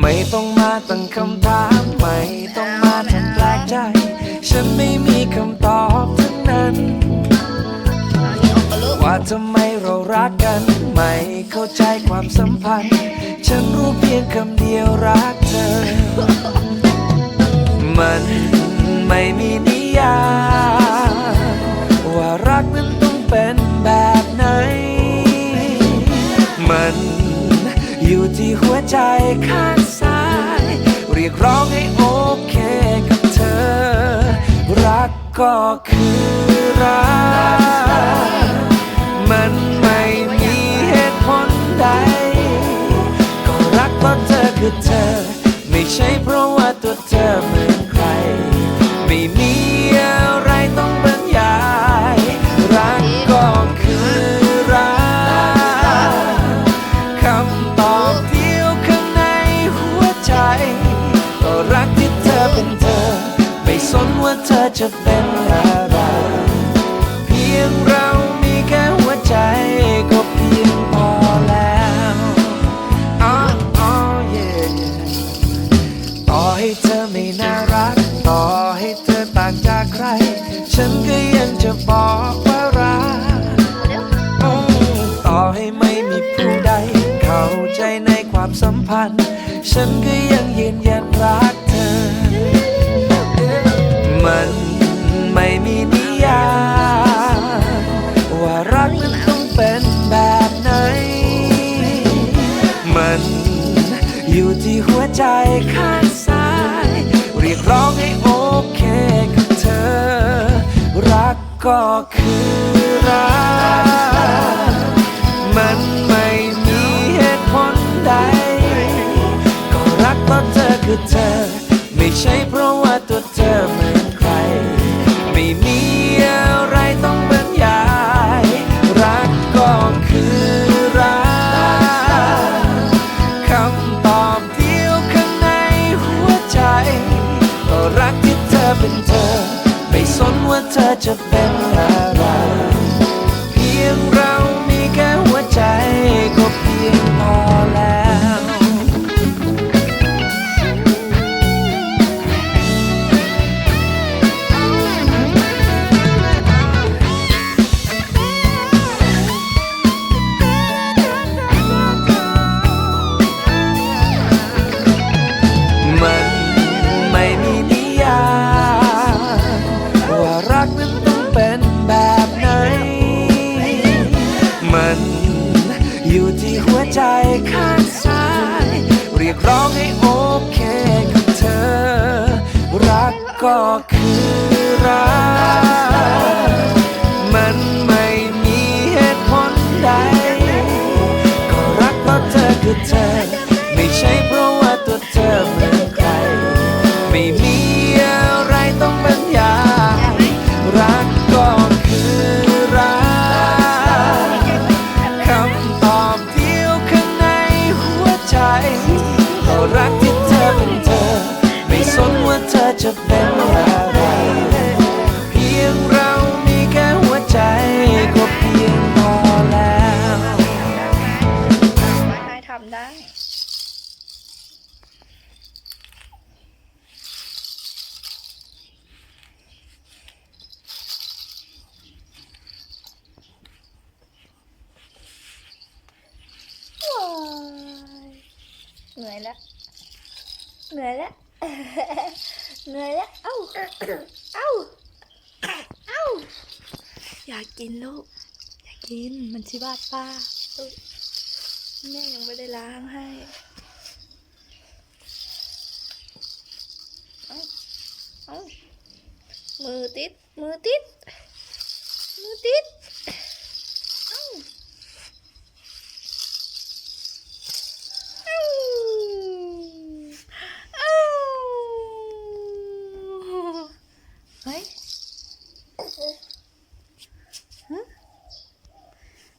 ไม่ต้องมาตั้งคำถามไม่ต้องมาทำแปลกใจ ฉันไม่มีคำตอบทั้งนั้น ว่าทำไมเรารักกัน ไม่เข้าใจความสัมพันธ์ ฉันรู้เพียงคำเดียวรักเธอ มันไม่มี อยู่ที่หัวใจข้างซ้าย เรียกร้องให้โอเคกับเธอ รักก็คือรัก มันไม่มีเหตุผลใด ก็รักเพราะเธอคือเธอ ไม่ใช่เพราะว่าตัวเธอ เธอจะเป็นอะไร เพียงเรามีแค่หัวใจก็เพียงพอแล้วอ๋ออ๋อ yeah ต่อให้เธอไม่น่ารัก ต่อให้เธอต่างจากใคร ฉันก็ยังจะบอกว่ารักต่อให้ไม่มีผู้ใด เข้าใจในความสัมพันธ์ ฉันก็ยัง อยู่ที่หัวใจข้างซ้าย เรียกร้องให้โอเคกับเธอ รักก็คือรัก ว่าเธอจะเป็น คือรัก มันไม่มีเหตุผลใด ก็รักเพราะเธอคือเธอ ไม่ใช่เพราะ แล้วเหนื่อยแล้วเหนื่อยแล้วเอ้าเอ้าเอ้าอยากกินลูกอยากกินมันชิบาดป้าแม่ยังไม่ได้ล้างให้เอ้าเอ้ามือติดมือติดมือติด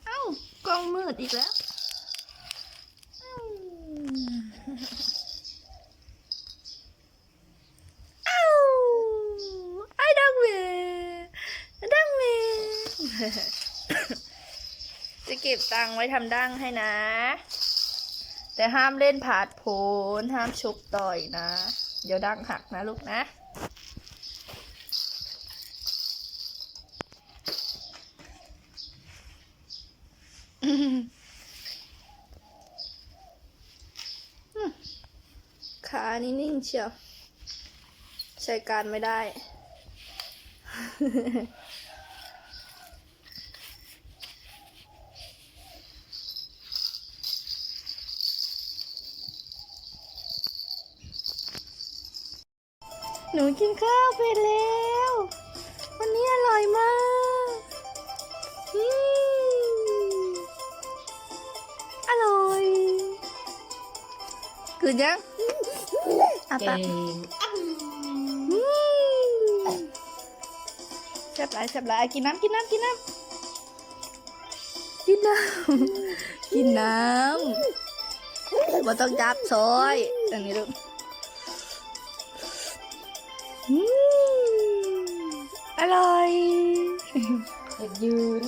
เอ้ากล้องมืดอีกแล้วเอ้าไอ้ดังเมดังเมจะเก็บตังไว้ทำดั้งให้นะ แต่ห้ามเล่นผาดโผนห้ามชกต่อยนะ เดี๋ยวดังหักนะลูกนะ ขา นี่นิ่งเชียว ใช้การไม่ได้ หนูกินข้าวไปแล้ว น้ำกินน้ำกินน้ำบ่ต้องจับซอยอันนี้ลูกอืมอร่อยยืน